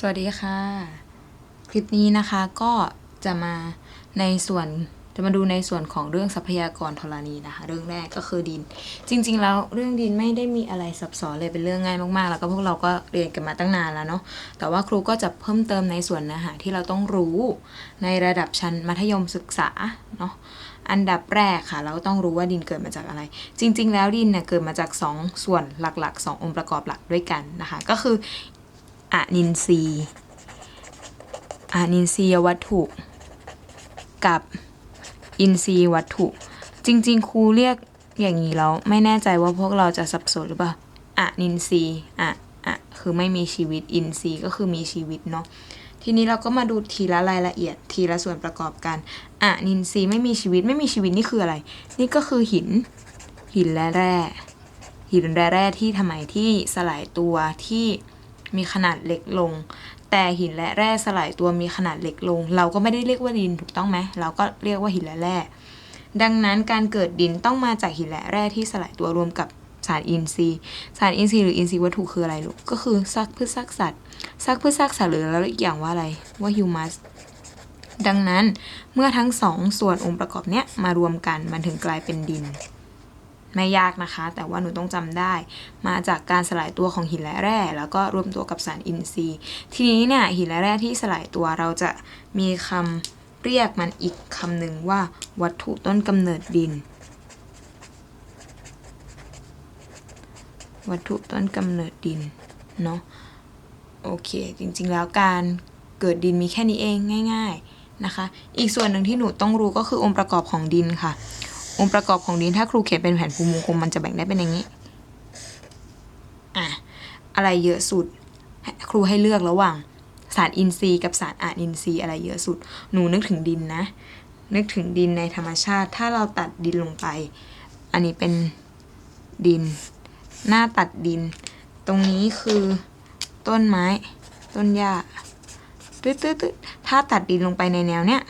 สวัสดีค่ะ คลิปนี้นะคะก็จะมาในส่วนจะมาดูในส่วนของเรื่องทรัพยากรธรณีนะคะ เรื่องแรกก็คือดิน จริง ๆ แล้วเรื่องดินไม่ได้มีอะไรซับซ้อนเลยเป็นเรื่องง่ายมากๆ แล้วก็พวกเราก็เรียนกันมาตั้งนานแล้วเนาะแต่ว่าครูก็จะเพิ่มเติมในส่วนเนื้อหาที่เราต้องรู้ในระดับชั้นมัธยมศึกษาเนาะอันดับแรกค่ะ เราต้องรู้ว่าดินเกิดมาจากอะไร จริง ๆ แล้วดินเนี่ยเกิดมาจาก 2 ส่วนหลักๆ 2 องค์ประกอบหลักด้วยกันนะคะ ก็คือ อะนินทรีย์อนินทรียวัตถุ กับอินทรีย์วัตถุ จริง ๆ ครูเรียกอย่างนี้แล้ว ไม่แน่ใจว่าพวกเราจะสับสนหรือเปล่าอะนินทรีย์อะอะคือไม่มีชีวิตอินทรีย์ก็คือมีชีวิตเนาะทีนี้เราก็มาดูทีละรายละเอียดทีละส่วนประกอบกันอะนินทรีย์ไม่มีชีวิตไม่มีชีวิตนี่คืออะไร นี่ก็คือหิน หินและแร่หินและแร่ที่ทำไมที่สลายตัวที่ มีขนาดเล็กลง แต่หินและแร่สลายตัวมีขนาดเล็กลง เราก็ไม่ได้เรียกว่าดินถูกต้องไหมเราก็เรียกว่าหินและแร่ ดังนั้นการเกิดดินต้องมาจากหินและแร่ที่สลายตัวรวมกับสารอินทรีย์ สารอินทรีย์หรืออินทรีย์วัตถุคืออะไรลูก ก็คือซากพืชซากสัตว์ซากพืชซากสัตว์หรือแล้วอีกอย่างว่าอะไรว่าฮิวมัสดังนั้นเมื่อทั้งสองส่วนองค์ประกอบเนี้ยมารวมกันมันถึงกลายเป็นดิน ไม่ยากนะคะ แต่ว่าหนูต้องจำได้ มาจากการสลายตัวของหินและแร่ แล้วก็รวมตัวกับสารอินทรีย์ ทีนี้เนี่ยหินและแร่ที่สลายตัวเราจะมีคำเรียกมันอีกคำหนึ่งว่าวัตถุต้นกำเนิดดิน วัตถุต้นกำเนิดดินเนาะโอเค จริงๆ แล้วการเกิดดินมีแค่นี้เองง่าย ๆนะคะ อีกส่วนหนึ่งที่หนูต้องรู้ก็คือองค์ประกอบของดินค่ะ องค์ประกอบของดินถ้าครูเขียนเป็นแผนภูมิวงกลมมันจะแบ่งได้เป็นอย่างนี้อะอะไรเยอะสุด ครูให้เลือกระหว่างสารอินทรีย์กับสารอะอินทรีย์อะไรเยอะสุด หนูนึกถึงดินนะ นึกถึงดินในธรรมชาติ ถ้าเราตัดดินลงไป อันนี้เป็นดิน หน้าตัดดิน ตรงนี้คือต้นไม้ ต้นหญ้าตึ๊ดตึ๊ดตึ๊ดถ้าตัดดินลงไปในแนวเนี้ย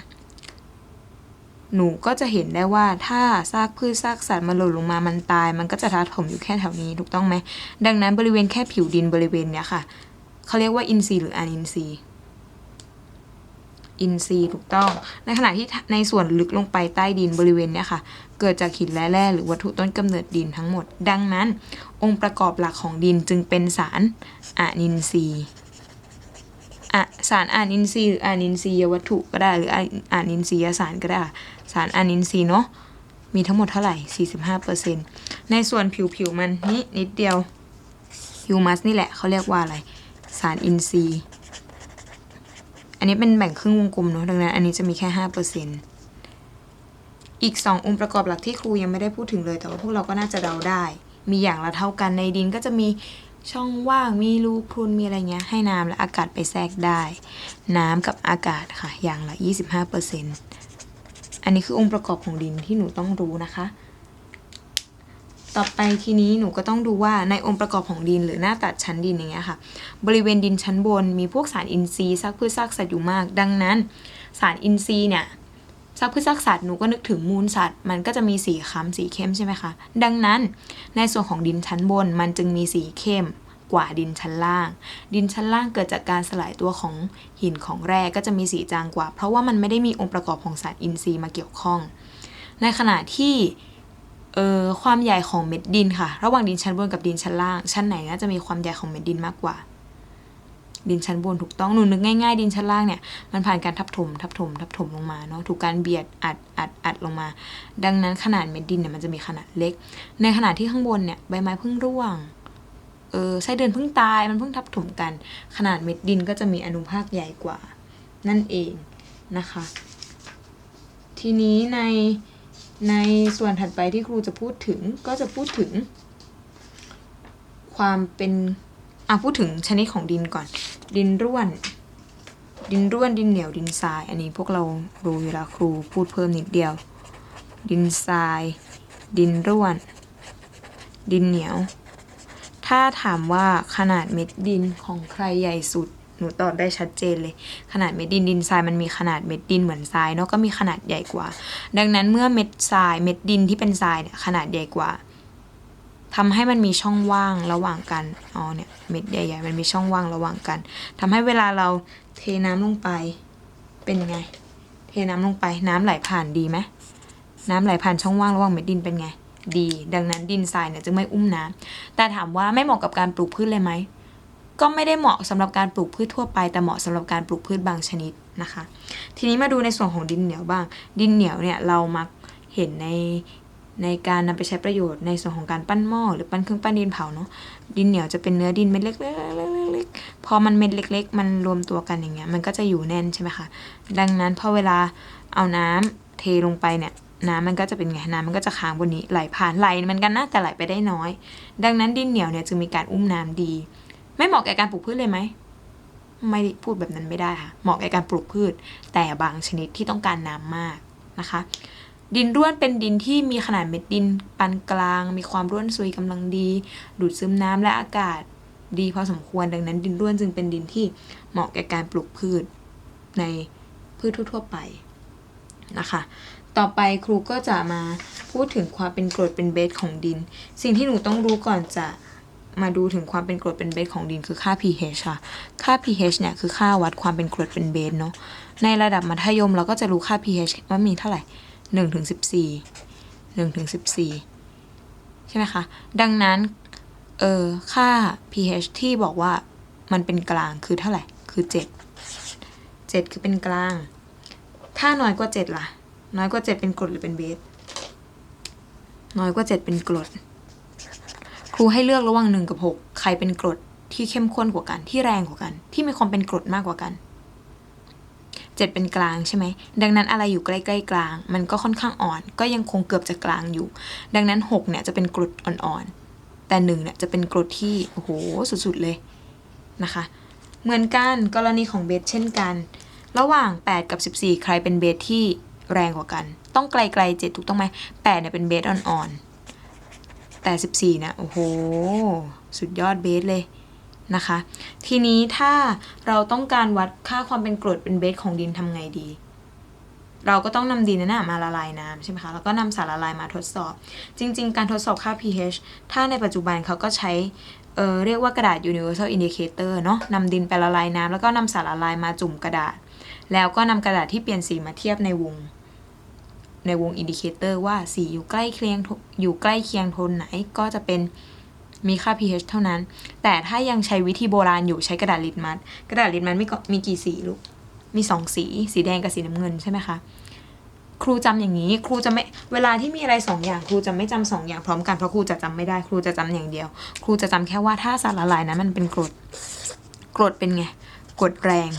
หนูก็จะเห็นได้ว่าถ้าซากพืชซากสัตว์มาหล่นลงมามันตาย มันก็จะทับถมอยู่แค่แถวนี้ถูกต้องไหม ดังนั้นบริเวณแค่ผิวดินบริเวณเนี้ยค่ะเขาเรียกว่าอินทรีย์หรืออานินทรีย์อินทรีย์ถูกต้อง ในขณะที่ในส่วนลึกลงไปใต้ดินบริเวณเนี้ยค่ะ เกิดจากหินและแร่หรือวัตถุต้นกำเนิดดินทั้งหมด ดังนั้น องค์ประกอบหลักของดินจึงเป็นสารอานินทรีย์ สารอานินทรีย์หรืออานินทรียวัตถุก็ได้หรืออาอานินทรียสารก็ได้ สารอานินทรีย์เนาะมีทั้งหมดเท่าไหร่ 45%ในส่วนผิวผิวมันนี่นิดเดียวฮิวมัสนี่แหละเขาเรียกว่าอะไร สารอินทรีย์ อันนี้เป็นแบ่งครึ่งวงกลมเนาะดังนั้นอันนี้จะมีแค่ 5%อีก 2 องค์ประกอบหลักที่ครูยังไม่ได้พูดถึงเลย แต่ว่าพวกเราก็น่าจะเดาได้ มีอย่างละเท่ากันในดินก็จะมี ช่องว่างมีรูพรุนมีอะไรเงี้ยให้น้ำและอากาศไปแทรกได้ น้ำกับอากาศค่ะอย่างละ 25%อันนี้คือองค์ประกอบของดินที่หนูต้องรู้นะคะ ต่อไปทีนี้หนูก็ต้องดูว่าในองค์ประกอบของดินหรือหน้าตัดชั้นดินอย่างเงี้ยค่ะ บริเวณดินชั้นบนมีพวกสารอินทรีย์ซากพืชซากสัตว์อยู่มาก ดังนั้น สารอินทรีย์เนี่ย ซากพืชซากสัตว์หนูก็นึกถึงมูลสัตว์ มันก็จะมีสีคล้ำสีเข้มใช่ไหมคะ ดังนั้นในส่วนของดินชั้นบนมันจึงมีสีเข้มกว่าดินชั้นล่าง ดินชั้นล่างเกิดจากการสลายตัวของหินของแร่ก็จะมีสีจางกว่า เพราะว่ามันไม่ได้มีองค์ประกอบของสารอินทรีย์มาเกี่ยวข้อง ในขณะที่เอ่อความใหญ่ของเม็ดดินค่ะ ระหว่างดินชั้นบนกับดินชั้นล่าง ชั้นไหนน่าจะมีความใหญ่ของเม็ดดินมากกว่า ดินชั้นบนถูกต้องหนูนึกง่ายๆ ดินชั้นล่างเนี่ยมันผ่านการทับถมทับถมทับถมลงมาเนาะถูกการเบียดอัดอัดอัดลงมา ดังนั้นขนาดเม็ดดินเนี่ยมันจะมีขนาดเล็ก ในขณะที่ข้างบนเนี่ยใบไม้เพิ่งร่วงเออไส้เดือนเพิ่งตายมันเพิ่งทับถมกัน ขนาดเม็ดดินก็จะมีอนุภาคใหญ่กว่า นั่นเองนะคะ ทีนี้ในในส่วนถัดไปที่ครูจะพูดถึงก็จะพูดถึง ความเป็นอะพูดถึงชนิดของดินก่อน ดินร่วน ดินร่วนดินเหนียวดินทราย อันนี้พวกเรารู้อยู่แล้วครูพูดเพิ่มนิดเดียว ดินทราย ดินร่วน ดินเหนียว ถ้าถามว่าขนาดเม็ดดินของใครใหญ่สุดหนูตอบได้ชัดเจนเลย ขนาดเม็ดดินดินทรายมันมีขนาดเม็ดดินเหมือนทรายเนาะก็มีขนาดใหญ่กว่า ดังนั้นเมื่อเม็ดทรายเม็ดดินที่เป็นทรายเนี่ยขนาดใหญ่กว่า ทำให้มันมีช่องว่างระหว่างกัน อ๋อเนี่ยเม็ดใหญ่ๆมันมีช่องว่างระหว่างกันทำให้เวลาเราเทน้ำลงไป เป็นยังไง เทน้ำลงไปน้ำไหลผ่านดีไหมน้ำไหลผ่านช่องว่างระหว่างเม็ดดินเป็นไง ดี ดังนั้นดินทรายเนี่ยจึงไม่อุ้มน้ำแต่ถามว่าไม่เหมาะกับการปลูกพืชเลยไหม ก็ไม่ได้เหมาะสำหรับการปลูกพืชทั่วไป แต่เหมาะสำหรับการปลูกพืชบางชนิดนะคะ ทีนี้มาดูในส่วนของดินเหนียวบ้าง ดินเหนียวเนี่ยเรามักเห็นใน ในการนำไปใช้ประโยชน์ในส่วนของการปั้นหม้อหรือปั้นเครื่องปั้นดินเผาเนาะดินเหนียวจะเป็นเนื้อดินเม็ดเล็กๆๆพอมันเม็ดเล็ก ๆ มันรวมตัวกันอย่างเงี้ยมันก็จะอยู่แน่นใช่ไหมคะดังนั้นพอเวลาเอาน้ำเทลงไปเนี่ยน้ำมันก็จะเป็นไงน้ำมันก็จะค้างบนนี้ไหลผ่านไหลเหมันกันนะแต่ไหลไปได้น้อย ดังนั้นดินเหนียวเนี่ยจึงมีการอุ้มน้ำดี ไม่เหมาะแก่การปลูกพืชเลยไหมไม่พูดแบบนั้นไม่ได้ค่ะเหมาะแก่การปลูกพืช แต่บางชนิดที่ต้องการน้ำมากนะคะ ดินร่วนเป็นดินที่มีขนาดเม็ดดินปานกลาง มีความร่วนซุยกำลังดี ดูดซึมน้ำและอากาศดีพอสมควรดังนั้นดินร่วนจึงเป็นดินที่เหมาะแก่การปลูกพืชในพืชทั่วๆไปนะคะ ต่อไปครูก็จะมาพูดถึงความเป็นกรดเป็นเบสของดิน สิ่งที่หนูต้องรู้ก่อนจะมาดูถึงความเป็นกรดเป็นเบสของดินคือค่า pH ค่ะ ค่า pH เนี่ยคือค่าวัดความเป็นกรดเป็นเบสเนาะ ในระดับมัธยมเราก็จะรู้ค่า pH ว่ามีเท่าไหร่ หนึ่งถึงสิบสี่หนึ่งถึงสิบสี่ใช่ไหมคะ ดังนั้น เออค่า pH ที่บอกว่ามันเป็นกลางคือเท่าไหร่ คือเจ็ดเจ็ดคือเป็นกลาง ถ้าน้อยกว่าเจ็ดล่ะ น้อยกว่าเจ็ดเป็นกรดหรือเป็นเบส น้อยกว่าเจ็ดเป็นกรด ครูให้เลือกระหว่างหนึ่งกับหกใครเป็นกรดที่เข้มข้นกว่ากัน ที่แรงกว่ากัน ที่มีความเป็นกรดมากกว่ากัน เจ็ดเป็นกลางใช่ไหม ดังนั้นอะไรอยู่ใกล้ๆกลาง มันก็ค่อนข้างอ่อน ก็ยังคงเกือบจะกลางอยู่ ดังนั้นหกเนี่ยจะเป็นกรดอ่อนๆ แต่หนึ่งเนี่ยจะเป็นกรดที่ โอ้โห สุดๆเลยนะคะ เหมือนกันกรณีของเบสเช่นกัน ระหว่าง 8 กับ 14 ใครเป็นเบสที่แรงกว่ากัน ต้องไกลๆ7ถูกต้องไหม8เนี่ยเป็นเบสอ่อนๆ แต่ 14เนี่ยโอ้โห สุดยอดเบสเลย นะคะ ทีนี้ถ้าเราต้องการวัดค่าความเป็นกรดเป็นเบสของดินทำไงดี เราก็ต้องนำดินนั้นมาละลายน้ำใช่ไหมคะ แล้วก็นำสารละลายมาทดสอบ จริง ๆ การทดสอบค่า pH ถ้าในปัจจุบันเขาก็ใช้เเรียกว่ากระดาษ universal indicator เนาะนำดินไปละลายน้ำแล้วก็นำสารละลายมาจุ่มกระดาษ แล้วก็นำกระดาษที่เปลี่ยนสีมาเทียบในวง ในวงอินดิเคเตอร์ว่าสีอยู่ใกล้เคียงอยู่ใกล้เคียงโทนไหนก็จะเป็น มีค่า pH เท่านั้น แต่ถ้ายังใช้วิธีโบราณอยู่ใช้กระดาษลิตมัสกระดาษลิตมัสมีก็มีกี่สีลูก มีสองสี สีแดงกับสีน้ำเงินใช่ไหมคะ ครูจำอย่างนี้ ครูจะไม่ เวลาที่มีอะไรสองอย่าง ครูจะไม่จำสองอย่างพร้อมกันเพราะครูจะจำไม่ได้ ครูจะจำอย่างเดียว ครูจะจำแค่ว่าถ้าสารละลายนั้นมันเป็นกรด กรดเป็นไง กรดแรง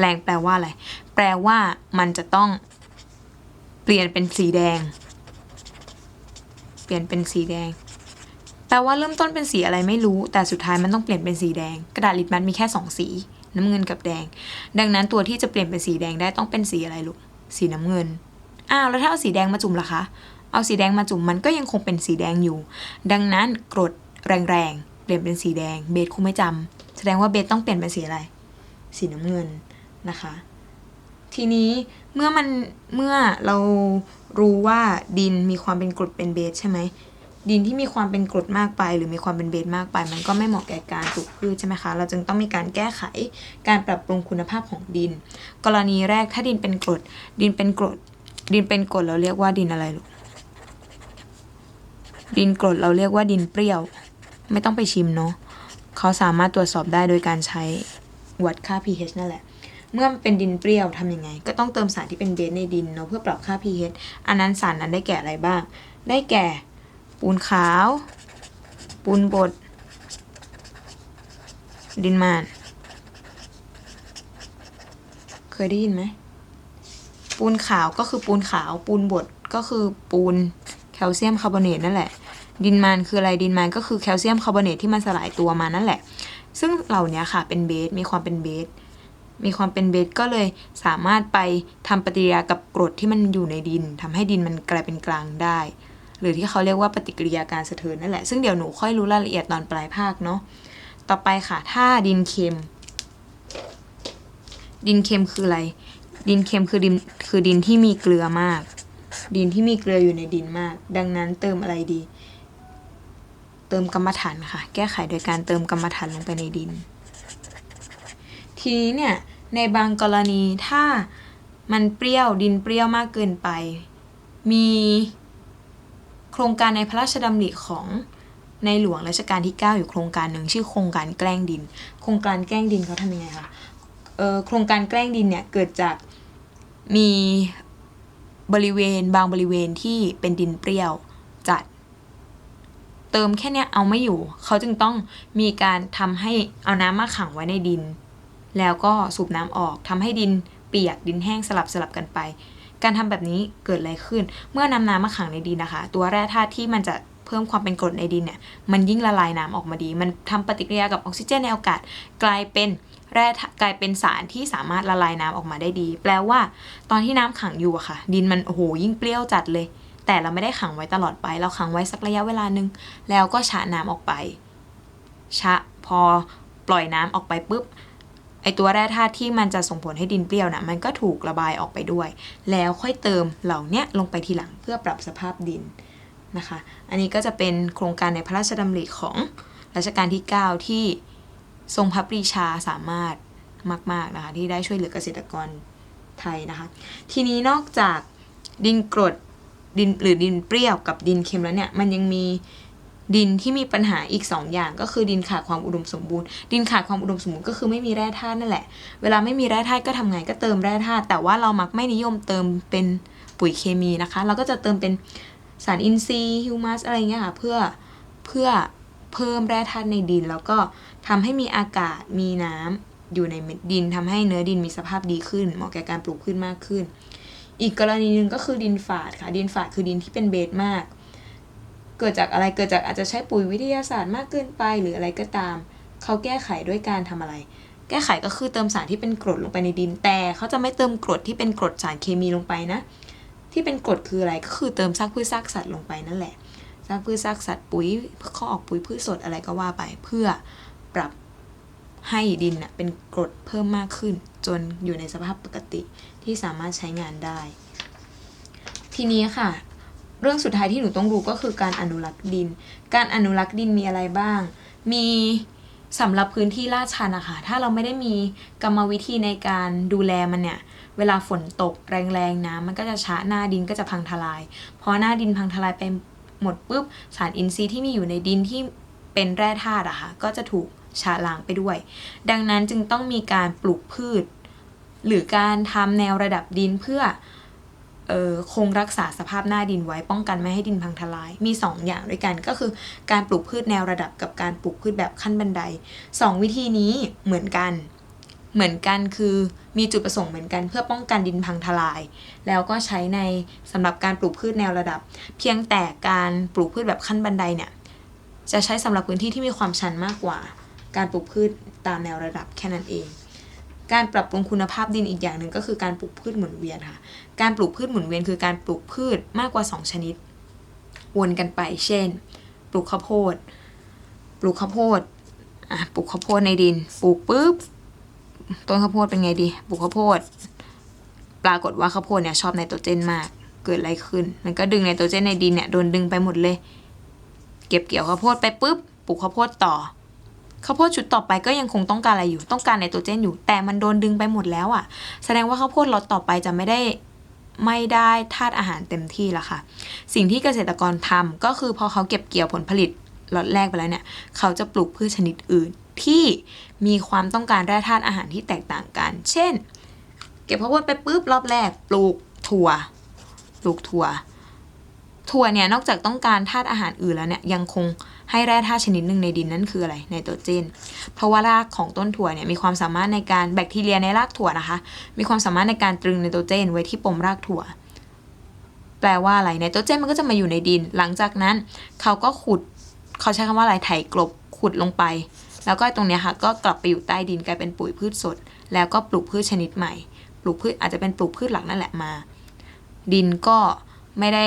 แรงแปลว่าอะไร แปลว่ามันจะต้องเปลี่ยนเป็นสีแดง เปลี่ยนเป็นสีแดง ลว่าเริ่มต้นเป็นสีอะไรไม่รู้ แต่สุดท้ายมันต้องเปลี่ยนเป็นสีแดง กระดาษลิตมัสมีแค่สองสี น้ำเงินกับแดง ดังนั้นตัวที่จะเปลี่ยนเป็นสีแดงได้ต้องเป็นสีอะไรลูก สีน้ำเงิน อ้าวแล้วถ้าเอาสีแดงมาจุ่มล่ะคะ เอาสีแดงมาจุ่มมันก็ยังคงเป็นสีแดงอยู่ ดังนั้นกรดแรงๆเปลี่ยนเป็นสีแดง เบสคงไม่จำแสดงว่าเบสต้องเปลี่ยนเป็นสีอะไร สีน้ำเงินนะคะ ทีนี้เมื่อมันเมื่อเรารู้ว่าดินมีความเป็นกรดเป็นเบสใช่ไหม ดินที่มีความเป็นกรดมากไป หรือมีความเป็นเบสมากไป มันก็ไม่เหมาะแก่การปลูกพืชใช่ไหมคะ เราจึงต้องมีการแก้ไขการปรับปรุงคุณภาพของดิน กรณีแรกถ้าดินเป็นกรด ดินเป็นกรด ดินเป็นกรดเราเรียกว่าดินอะไรลูกดินกรดเราเรียกว่าดินเปรี้ยว ไม่ต้องไปชิมเนาะเขาสามารถตรวจสอบได้โดยการใช้วัดค่า pH นั่นแหละ เมื่อมันเป็นดินเปรี้ยวทำยังไง ก็ต้องเติมสารที่เป็นเบสในดินเนาะเพื่อปรับค่า pH อันนั้นสารนั้นได้แก่อะไรบ้าง ได้แก่ ปูนขาว ปูนบด ดินมาน เคยได้ยินไหม ปูนขาวก็คือปูนขาว ปูนบดก็คือปูนแคลเซียมคาร์บอเนตนั่นแหละ ดินมันคืออะไร ดินมันก็คือแคลเซียมคาร์บอเนตที่มันสลายตัวมานั่นแหละ ซึ่งเหล่านี้ค่ะเป็นเบส มีความเป็นเบส มีความเป็นเบสก็เลยสามารถไปทำปฏิกิริยากับกรดที่มันอยู่ในดินทำให้ดินมันกลายเป็นกลางได้ หรือที่เขาเรียกว่าปฏิกิริยาการสะเทือนนั่นแหละ ซึ่งเดี๋ยวหนูค่อยรู้รายละเอียดตอนปลายภาคเนาะ ต่อไปค่ะ ถ้าดินเค็ม ดินเค็มคืออะไร ดินเค็มคือดินคือดินที่มีเกลือมาก ดินที่มีเกลืออยู่ในดินมาก ดังนั้นเติมอะไรดี เติมกรรมฐานค่ะ แก้ไขโดยการเติมกรรมฐานลงไปในดิน ทีนี้เนี่ยในบางกรณีถ้ามันเปรี้ยวดินเปรี้ยวมากเกินไป มี โครงการในพระราชดำริของในหลวงรัชกาลที่ 9 อยู่โครงการหนึ่งชื่อโครงการแกล้งดิน โครงการแกล้งดินเขาทำยังไงคะเออโครงการแกล้งดินเนี่ยเกิดจากมีบริเวณบางบริเวณที่เป็นดินเปรี้ยวจัด เติมแค่เนี้ยเอาไม่อยู่ เขาจึงต้องมีการทำให้เอาน้ำมาขังไว้ในดิน แล้วก็สูบน้ำออกทำให้ดินเปียกดินแห้งสลับสลับกันไป การทำแบบนี้เกิดอะไรขึ้น เมื่อนำน้ำมาขังในดินนะคะ ตัวแร่ธาตุที่มันจะเพิ่มความเป็นกรดในดินเนี่ย มันยิ่งละลายน้ำออกมาดี มันทำปฏิกิริยากับออกซิเจนในอากาศ กลายเป็นแร่กลายเป็นสารที่สามารถละลายน้ำออกมาได้ดี แปลว่า ตอนที่น้ำขังอยู่อะค่ะ ดินมันโอ้โหยิ่งเปรี้ยวจัดเลย แต่เราไม่ได้ขังไว้ตลอดไป เราขังไว้สักระยะเวลาหนึ่งแล้วก็ชะน้ำออกไป ชะพอปล่อยน้ำออกไปปุ๊บ ไอตัวแร่ธาตุที่มันจะส่งผลให้ดินเปรี้ยวนะมันก็ถูกระบายออกไปด้วย แล้วค่อยเติมเหล่านี้ลงไปทีหลังเพื่อปรับสภาพดินนะคะ อันนี้ก็จะเป็นโครงการในพระราชดำริของรัชกาลที่ 9 ที่ทรงพระปรีชาสามารถมากๆนะคะที่ได้ช่วยเหลือเกษตรกรไทยนะคะ ทีนี้นอกจากดินกรดดินหรือดินเปรี้ยวกับดินเค็มแล้วเนี่ยมันยังมี ดินที่มีปัญหาอีก 2ออย่างก็คือดินขาดความอุดมสมบูรณ์ ดินขาดความอุดมสมบูรณ์ก็คือไม่มีแร่ธาตุนั่นแหละ เวลาไม่มีแร่ธาตุก็ทำไงก็เติมแร่ธาตุแต่ว่าเรามักไม่นิยมเติมเป็นปุ๋ยเคมีนะคะ เราก็จะเติมเป็นสารอินทรีย์ฮิวมัสอะไรเงี้ยค่ะเพื่อเพื่อเพิ่มแร่ธาตุในดิน แล้วก็ทำให้มีอากาศมีน้ำอยู่ในดินทำให้เนื้อดินมีสภาพดีขึ้นเหมาะแก่การปลูกพืชมากขึ้น อีกกรณีหนึ่งก็คือดินฝาดค่ะ ดินฝาดคือดินที่เป็นเบสมาก กิดจากอะไรเกิดจากอาจจะใช้ปุ๋ยวิทยาศาสตร์มากเกินไปหรืออะไรก็ตาม เขาแก้ไขด้วยการทำอะไร แก้ไขก็คือเติมสารที่เป็นกรดลงไปในดิน แต่เขาจะไม่เติมกรดที่เป็นกรดสารเคมีลงไปนะ ที่เป็นกรดคืออะไรก็คือเติมซากพืชซากสัตว์ลงไปนั่นแหละซากพืชซากสัตว์ปุ๋ยข้อออกปุ๋ยพืชสดอะไรก็ว่าไป เพื่อปรับให้ดินน่ะเป็นกรดเพิ่มมากขึ้น จนอยู่ในสภาพปกติที่สามารถใช้งานได้ ทีนี้ค่ะ เรื่องสุดท้ายที่หนูต้องรู้ก็คือการอนุรักษ์ดิน การอนุรักษ์ดินมีอะไรบ้าง มีสำหรับพื้นที่ลาดชันนะคะถ้าเราไม่ได้มีกรรมวิธีในการดูแลมันเนี่ย เวลาฝนตกแรงๆน้ำมันก็จะชะหน้าดินก็จะพังทลาย พอหน้าดินพังทลายไปหมดปุ๊บสารอินทรีย์ที่มีอยู่ในดินที่เป็นแร่ธาตุอะค่ะก็จะถูกชะล้างไปด้วย ดังนั้นจึงต้องมีการปลูกพืช หรือการทำแนวระดับดินเพื่อ เออคงรักษาสภาพหน้าดินไว้ป้องกันไม่ให้ดินพังทลาย มี 2 อย่างด้วยกันก็คือการปลูกพืชแนวระดับกับการปลูกพืชแบบขั้นบันได 2 วิธีนี้เหมือนกัน เหมือนกันคือมีจุดประสงค์เหมือนกันเพื่อป้องกันดินพังทลาย แล้วก็ใช้ในสำหรับการปลูกพืชแนวระดับ เพียงแต่การปลูกพืชแบบขั้นบันไดเนี่ยจะใช้สำหรับพื้นที่ที่มีความชันมากกว่า การปลูกพืชตามแนวระดับแค่นั้นเอง การปรับปรุงคุณภาพดินอีกอย่างหนึ่งก็คือการปลูกพืชหมุนเวียนค่ะ การปลูกพืชหมุนเวียนคือการปลูกพืชมากกว่า 2 ชนิด วนกันไป เช่น ปลูกข้าวโพด ปลูกข้าวโพดอะปลูกข้าวโพดในดิน ปลูกปุ๊บ ต้นข้าวโพดเป็นไงดี ปลูกข้าวโพด ปรากฏว่าข้าวโพดเนี่ยชอบไนโตรเจนมาก เกิดอะไรขึ้น มันก็ดึงไนโตรเจนในดินเนี่ยโดนดึงไปหมดเลย เก็บเกี่ยวข้าวโพดไปปุ๊บ ปลูกข้าวโพดต่อ ข้าวโพดชุดต่อไปก็ยังคงต้องการอะไรอยู่ ต้องการไนโตรเจนอยู่ แต่มันโดนดึงไปหมดแล้วอะ่ะ แสดงว่าข้าวโพดล็อตต่อไปจะไม่ได้ไม่ได้ธาตุอาหารเต็มที่ละค่ะ สิ่งที่เกษตรกรทำก็คือพอเขาเก็บเกี่ยวผลผลิตล็อตแรกไปแล้วเนี่ย เขาจะปลูกพืชชนิดอื่นที่มีความต้องการแร่ธาตุอาหารที่แตกต่างกัน เช่น เก็บข้าวโพดไปปุ๊บรอบแรก ปลูกถั่ว ปลูกถั่ว ถั่วเนี่ยนอกจากต้องการธาตุอาหารอื่นแล้วเนี่ยยังคง ให้แร่ธาตุชนิดหนึ่งในดินนั่นคืออะไรไนโตรเจน เพราะว่ารากของต้นถั่วเนี่ยมีความสามารถในการแบคทีเรียในรากถั่วนะคะ มีความสามารถในการตรึงไนโตรเจนไว้ที่ปมรากถั่ว แปลว่าอะไรไนโตรเจนมันก็จะมาอยู่ในดิน หลังจากนั้นเขาก็ขุดเขาใช้คำว่าอะไรไถกลบขุดลงไป แล้วก็ตรงเนี้ยค่ะก็กลับไปอยู่ใต้ดินกลายเป็นปุ๋ยพืชสด แล้วก็ปลูกพืชชนิดใหม่ ปลูกพืชอาจจะเป็นปลูกพืชหลักนั่นแหละมา ดินก็ไม่ได้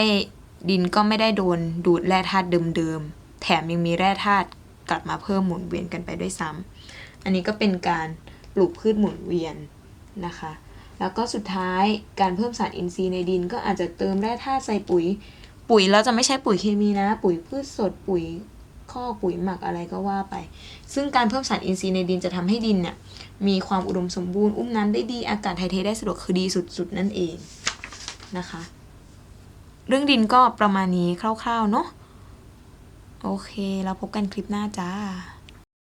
ดินก็ไม่ได้โดนดูดแร่ธาตุเดิมๆ แถมยังมีแร่ธาตุกลับมาเพิ่มหมุนเวียนกันไปด้วยซ้ำอันนี้ก็เป็นการปลูกพืชหมุนเวียนนะคะ แล้วก็สุดท้ายการเพิ่มสารอินทรีย์ในดิน ก็อาจจะเติมแร่ธาตุใส่ปุ๋ย ปุ๋ยเราจะไม่ใช้ปุ๋ยเคมีนะ ปุ๋ยพืชสดปุ๋ยข้อปุ๋ยหมักอะไรก็ว่าไป ซึ่งการเพิ่มสารอินทรีย์ในดินจะทำให้ดินเนี่ยมีความอุดมสมบูรณ์ อุ้มน้ำได้ดี อากาศไทยเทได้สะดวกคือดีสุดๆ นั่นเองนะคะ เรื่องดินก็ประมาณนี้คร่าวๆ เนาะ โอเค เราพบกันคลิปหน้าจ้า